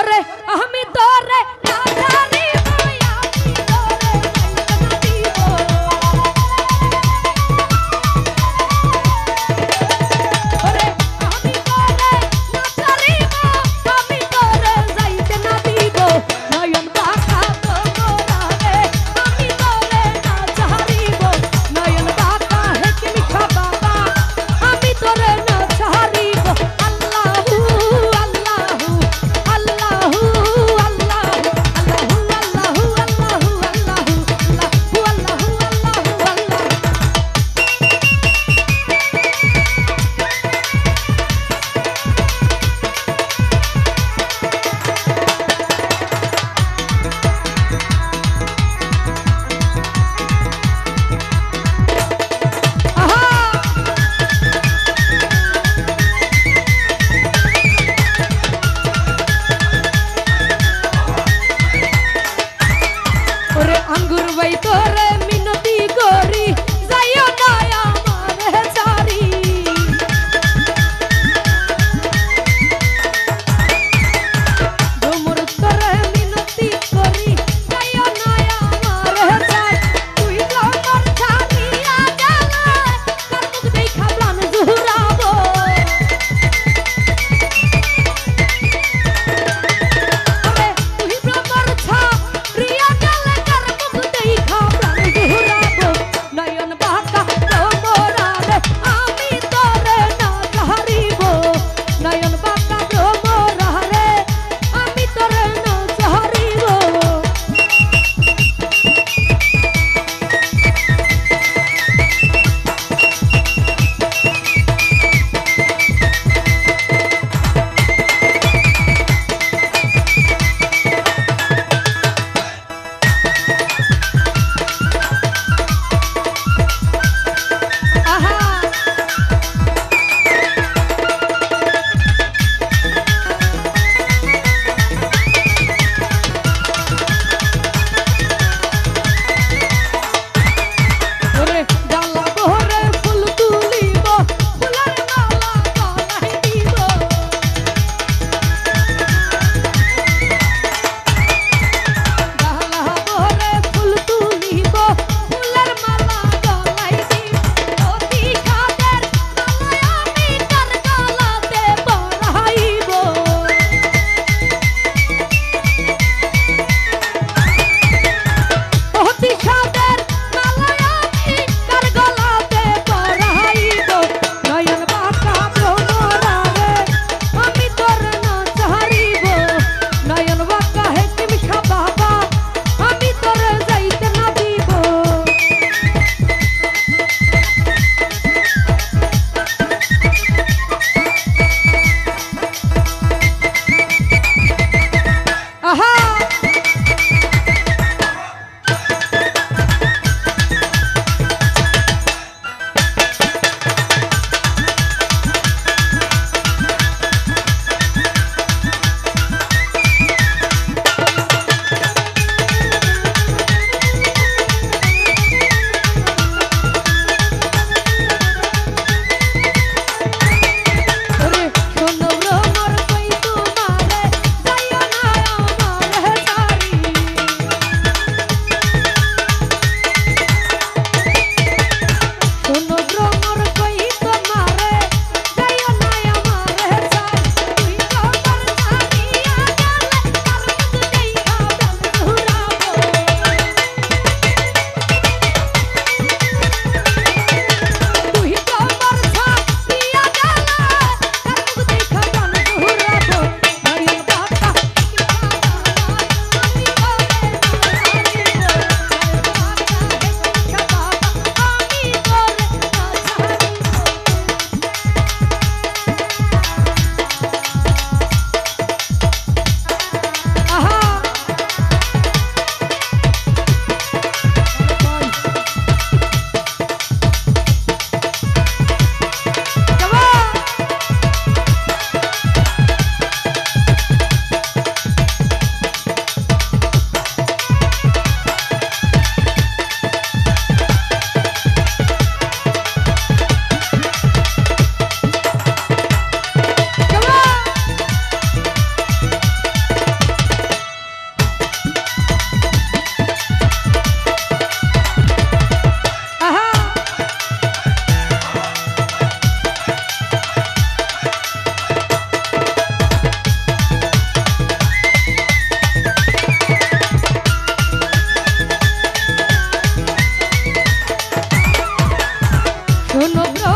और हम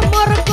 amor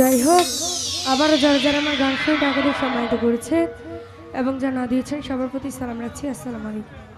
যাই হোক আবারও যারা যারা আমার গান শুনে সম্মানিত করেছে এবং যা না দিয়েছেন, সবার প্রতি সালাম রাখছি। আসসালামু আলাইকুম।